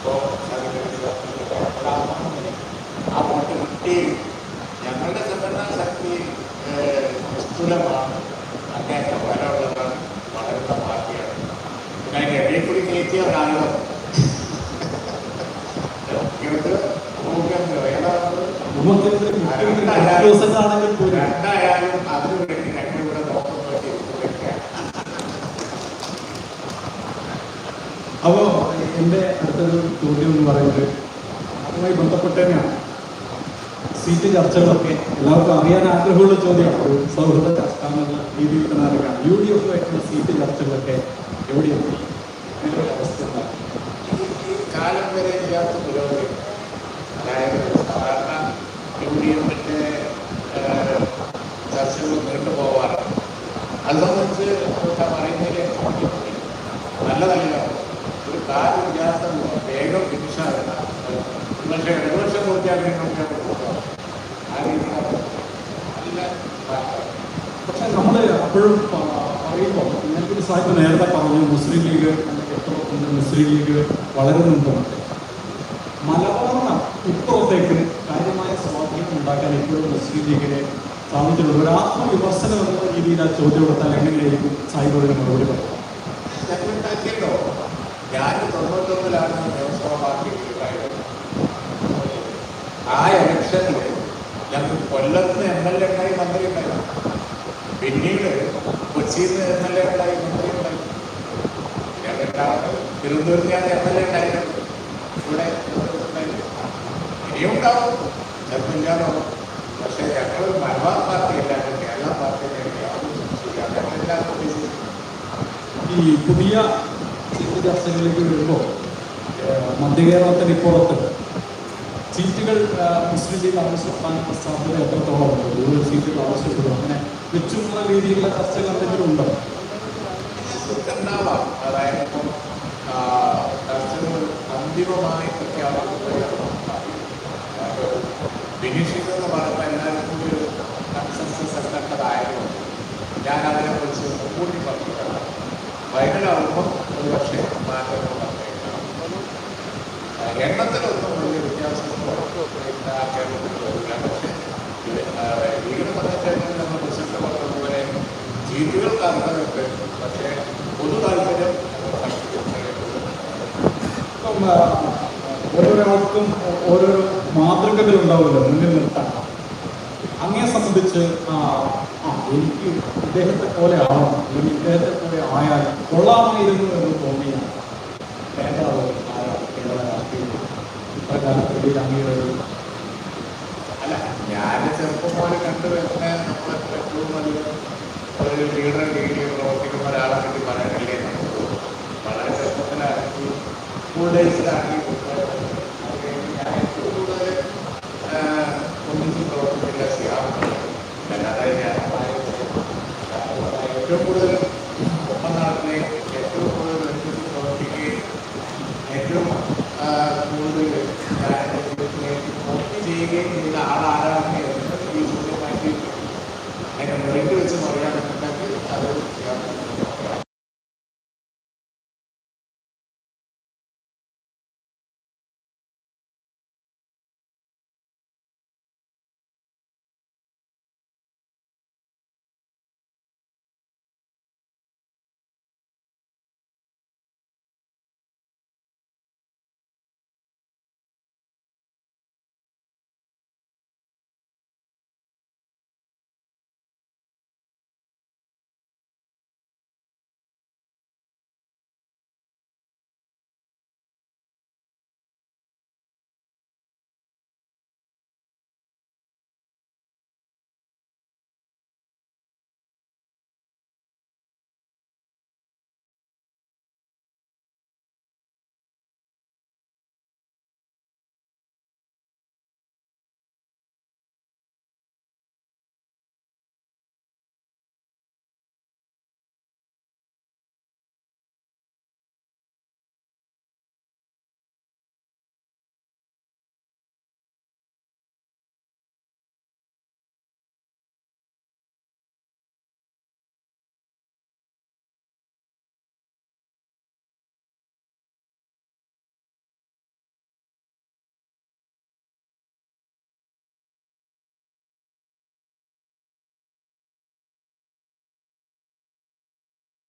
അപ്പോൾ ആ വോട്ട് കിട്ടി ഞങ്ങളുടെ സംഘടനാ ശക്തി നിസ്തുലമാണ് അങ്ങേറ്റം ബലമുള്ളതാണ് വളരുന്ന പാർട്ടിയാണ് പിന്നെ ഇടയിൽ കൂടി കയറ്റിയ ഒരാളുകൾ ഇത് ഭൂമിയല്ലോ ഏതാണെന്ന് നമുക്ക് മുഖ്യമന്ത്രി ദിവസങ്ങളാണെങ്കിൽ പോലും രണ്ടായാലും അതിനു വേണ്ടി ഞങ്ങളിവിടെ വെക്കുകയാണ് അപ്പോൾ എന്റെ അടുത്തൊരു ചോദ്യം എന്ന് പറയുന്നത് അതുമായി ബന്ധപ്പെട്ട് തന്നെയാണ് സീറ്റ് ചർച്ചകളൊക്കെ എല്ലാവർക്കും അറിയാൻ ആഗ്രഹമുള്ള ചോദ്യമാണ്. ഒരു സൗഹൃദ ചർച്ച എന്നുള്ള രീതിയിൽ തന്നെ അറിയാം. യു ഡി എഫുമായിട്ടുള്ള സീറ്റ് ചർച്ചകളൊക്കെ എവിടെയെത്തി അതിന്റെ അവസ്ഥ കാലം വരെ ഇല്ലാത്ത പുരോഗതി. അതായത് സാധാരണ ഫിനിഷാകുന്ന പക്ഷേ ഇടതുപക്ഷം പൂർത്തിയാക്കി ആ രീതിയിലാണ് നല്ല പക്ഷെ നമ്മൾ അപ്പോഴും പറയുമ്പോൾ ഞാനൊരു സാഹിത്യം നേരത്തെ പറഞ്ഞു മുസ്ലിം ലീഗ് മുസ്ലിം ലീഗ് വളരെ വളരുന്നുണ്ടെന്നൊക്കെ മലബാറിന് ഇപ്പുറത്തേക്ക് കാര്യമായ സ്വാധീനം ഉണ്ടാക്കാൻ ഇപ്പോഴും മുസ്ലിം ലീഗിനെ സാധിച്ചിട്ടുണ്ട് ഒരു ആത്മവിമർശനം എന്ന രീതിയിൽ ആ ചോദ്യം കൊടുത്താൽ എങ്ങനെയായിരിക്കും സാഹിബ് മറുപടി പറയുക? ഞങ്ങളുണ്ടാക്കിയല്ലോ ഞാൻ തൊണ്ണൂറ്റൊന്നിലാണ് നിയമസഭാ പാർട്ടിയിലായത് ആ ഇലക്ഷനിൽ ഞങ്ങൾ കൊല്ലത്ത് എം എൽ എ ഉണ്ടായി മന്ത്രി ഉണ്ടായി പിന്നീട് കൊച്ചിയിൽ നിന്ന് എം എൽ എ ഉണ്ടായി മന്ത്രി ഉണ്ടായി ഞങ്ങളുടെ തിരുവനന്തപുരത്ത് ഞാൻ എം എൽ എ ഉണ്ടായിരുന്നു ഇവിടെ ഉണ്ടായി. ഇനിയും ഉണ്ടാവും ചിലപ്പോൾ ഇല്ലാതാവും പക്ഷേ ഞങ്ങൾ മലബാർ പാർട്ടി അല്ലാണ്ട് കേരള പാർട്ടി ഞങ്ങളെല്ലാം ഉദ്ദേശിച്ചു ഈ പുതിയ സീറ്റ് ചർച്ചകളിലേക്ക് വരുമ്പോൾ മധ്യകേരളത്തിന് ഇപ്പുറത്ത് സീറ്റുകൾ മുസ്ലിം ലീഗ് ആവശ്യപ്പെടാൻ സാധ്യത എത്രത്തോളം ഉണ്ട്? കൂടുതൽ സീറ്റുകൾ ആവശ്യപ്പെടും അങ്ങനെ വെച്ചുള്ള രീതിയിലുള്ള ചർച്ചകൾ എന്തെങ്കിലും ഉണ്ടോ? ഉണ്ടാവാം അതായത് ഇപ്പം ചർച്ചകൾ അന്തിമമായി പ്രഖ്യാപിക്കുകയാണ്. ഫിനിഷിംഗ് എന്ന് പറയുമ്പോൾ എല്ലാവർക്കും ഒരു കൺസെൻസസ് എത്തേണ്ടതായതുകൊണ്ട് ഞാൻ അതിനെക്കുറിച്ച് കൂട്ടി പറഞ്ഞിട്ടാണ് ഫൈനലാവുമ്പോൾ ഒരു പക്ഷേ എണ്ണത്തിലൊന്നും വലിയ വ്യത്യാസം ആ കേരളത്തിൽ നമ്മൾ അർഹതയുണ്ട് പക്ഷേ പൊതു താല്പര്യം ഇപ്പം ഓരോരാൾക്കും ഓരോരോ മാതൃകകൾ ഉണ്ടാവുമല്ലോ മുന്നിൽ നിർത്താൻ. അങ്ങയെ സംബന്ധിച്ച് എനിക്ക് ഇദ്ദേഹത്തെ പോലെ ആവണം. അല്ലെങ്കിൽ ഇദ്ദേഹത്തെ പോലെ ആയാൽ കൊള്ളാമായിരുന്നു എന്ന് തോന്നിയ നേതാവ് ആരാണ് കേരള ഇത്ര കാലത്തിനിടയിൽ അങ്ങയുടെ ഒരു അല്ല ഞാൻ ചെറുപ്പം പോലെ നമ്മൾ ഏറ്റവും വലിയ ഒരു ലീഡർ രീതിയിൽ പ്രവർത്തിക്കുന്ന ഒരാളെ പറ്റി പറയാനല്ലേ നമുക്ക് വളരെ ചെറുപ്പത്തിലാണെങ്കിൽ സ്കൂൾ ആ, ഒന്നിച്ച് പ്രവർത്തിച്ചില്ല ചെയ്യാറുണ്ട് അല്ലാതെ ഞാൻ ഏറ്റവും കൂടുതൽ ನಿನ್ನ ಆಳ ಆರಾಮಾಗಿ ಐದು ಗಂಟೆ ವೆಚ್ಚ ಮರೆಯಾದ ಅದು